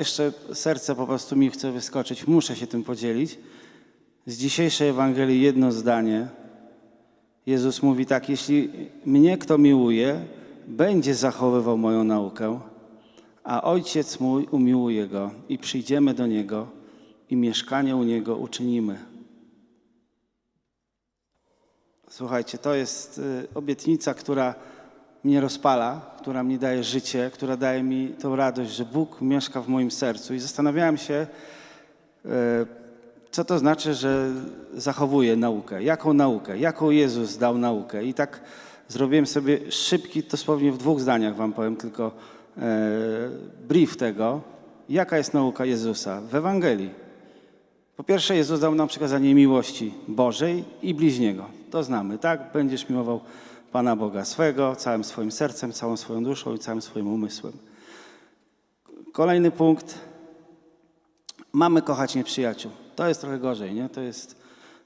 Jeszcze serce po prostu mi chce wyskoczyć, muszę się tym podzielić. Z dzisiejszej Ewangelii jedno zdanie. Jezus mówi tak: Jeśli mnie kto miłuje, będzie zachowywał moją naukę, a ojciec mój umiłuje go i przyjdziemy do niego i mieszkanie u niego uczynimy. Słuchajcie, to jest y, obietnica, która mnie rozpala, która mi daje życie, która daje mi tą radość, że Bóg mieszka w moim sercu. I zastanawiałem się, y, co to znaczy, że zachowuje naukę. Jaką naukę? Jaką Jezus dał naukę? I tak zrobiłem sobie szybki, dosłownie w dwóch zdaniach wam powiem tylko e, brief tego, jaka jest nauka Jezusa w Ewangelii. Po pierwsze, Jezus dał nam przekazanie miłości Bożej i bliźniego. To znamy, tak? Będziesz miłował Pana Boga swego, całym swoim sercem, całą swoją duszą i całym swoim umysłem. Kolejny punkt. Mamy kochać nieprzyjaciół. To jest trochę gorzej, nie? To jest,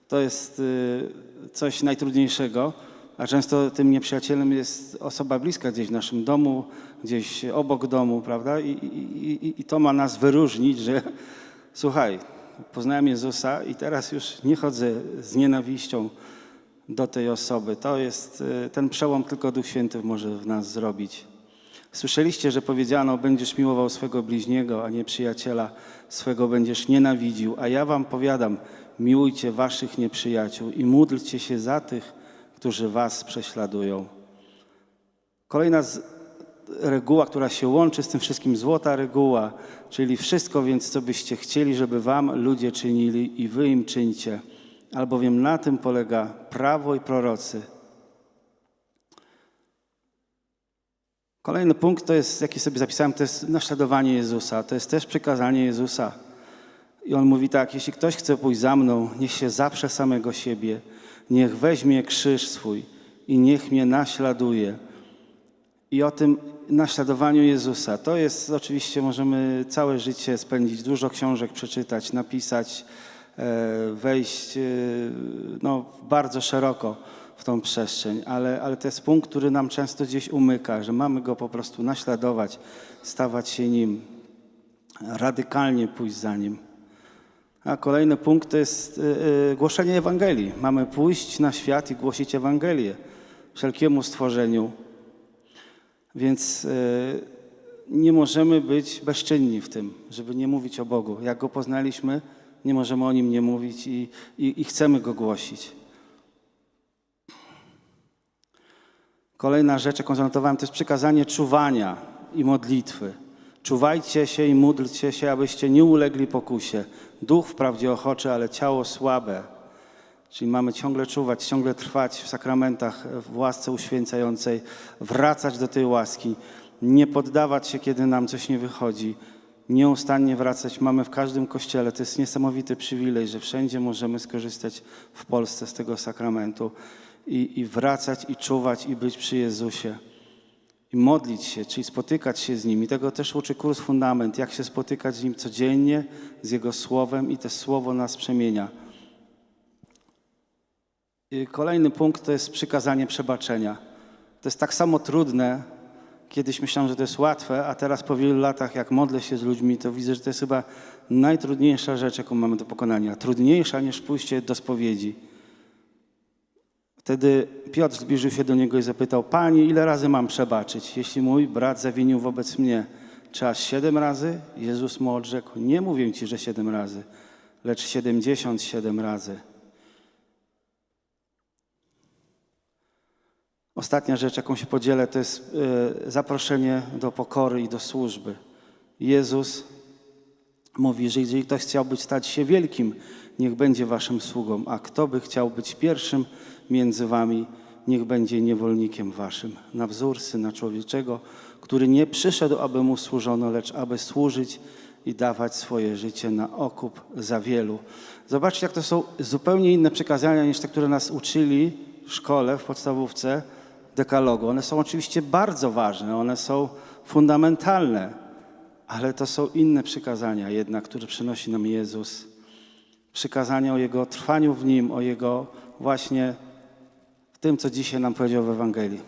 to jest y, coś najtrudniejszego, a często tym nieprzyjacielem jest osoba bliska gdzieś w naszym domu, gdzieś obok domu, prawda? I, i, i, i to ma nas wyróżnić, że słuchaj, poznałem Jezusa i teraz już nie chodzę z nienawiścią do tej osoby. To jest y, ten przełom tylko Duch Święty może w nas zrobić. Słyszeliście, że powiedziano, będziesz miłował swego bliźniego, a nie przyjaciela swego będziesz nienawidził. A ja wam powiadam, miłujcie waszych nieprzyjaciół i módlcie się za tych, którzy was prześladują. Kolejna reguła, która się łączy z tym wszystkim, złota reguła, czyli wszystko więc, co byście chcieli, żeby wam ludzie czynili i wy im czyńcie. Albowiem na tym polega prawo i prorocy. Kolejny punkt, to jest, jaki sobie zapisałem, to jest naśladowanie Jezusa. To jest też przykazanie Jezusa. I on mówi tak, jeśli ktoś chce pójść za mną, niech się zaprze samego siebie, niech weźmie krzyż swój i niech mnie naśladuje. I o tym naśladowaniu Jezusa. To jest oczywiście, możemy całe życie spędzić, dużo książek przeczytać, napisać, wejść e, no, bardzo szeroko w tą przestrzeń, ale, ale to jest punkt, który nam często gdzieś umyka, że mamy go po prostu naśladować, stawać się nim, radykalnie pójść za nim. A kolejny punkt to jest y, głoszenie Ewangelii. Mamy pójść na świat i głosić Ewangelię wszelkiemu stworzeniu. Więc nie możemy być bezczynni w tym, żeby nie mówić o Bogu. Jak Go poznaliśmy, nie możemy o Nim nie mówić i, i, i chcemy Go głosić. Kolejna rzecz, jaką zanotowałem, to jest przykazanie czuwania i modlitwy. Czuwajcie się i módlcie się, abyście nie ulegli pokusie. Duch wprawdzie ochoczy, ale ciało słabe. Czyli mamy ciągle czuwać, ciągle trwać w sakramentach, w łasce uświęcającej, wracać do tej łaski, nie poddawać się, kiedy nam coś nie wychodzi, nieustannie wracać. Mamy w każdym kościele, to jest niesamowity przywilej, że wszędzie możemy skorzystać w Polsce z tego sakramentu i, i wracać, i czuwać, i być przy Jezusie. I modlić się, czyli spotykać się z Nim. I tego też uczy kurs Fundament, jak się spotykać z Nim codziennie, z Jego Słowem i to Słowo nas przemienia. I kolejny punkt to jest przykazanie przebaczenia. To jest tak samo trudne. Kiedyś myślałem, że to jest łatwe, a teraz po wielu latach, jak modlę się z ludźmi, to widzę, że to jest chyba najtrudniejsza rzecz, jaką mamy do pokonania. Trudniejsza niż pójście do spowiedzi. Wtedy Piotr zbliżył się do niego i zapytał: Panie, ile razy mam przebaczyć, jeśli mój brat zawinił wobec mnie? Czy aż siedem razy? Jezus mu odrzekł: Nie mówię ci, że siedem razy, lecz siedemdziesiąt siedem razy. Ostatnia rzecz, jaką się podzielę, to jest e, zaproszenie do pokory i do służby. Jezus mówi, że jeżeli ktoś chciałby stać się wielkim, niech będzie waszym sługą, a kto by chciał być pierwszym między wami, niech będzie niewolnikiem waszym. Na wzór Syna Człowieczego, który nie przyszedł, aby mu służono, lecz aby służyć i dawać swoje życie na okup za wielu. Zobaczcie, jak to są zupełnie inne przekazania niż te, które nas uczyli w szkole, w podstawówce, dekalogu. One są oczywiście bardzo ważne, one są fundamentalne, ale to są inne przykazania jednak, które przynosi nam Jezus. Przykazania o Jego trwaniu w Nim, o Jego właśnie w tym, co dzisiaj nam powiedział w Ewangelii.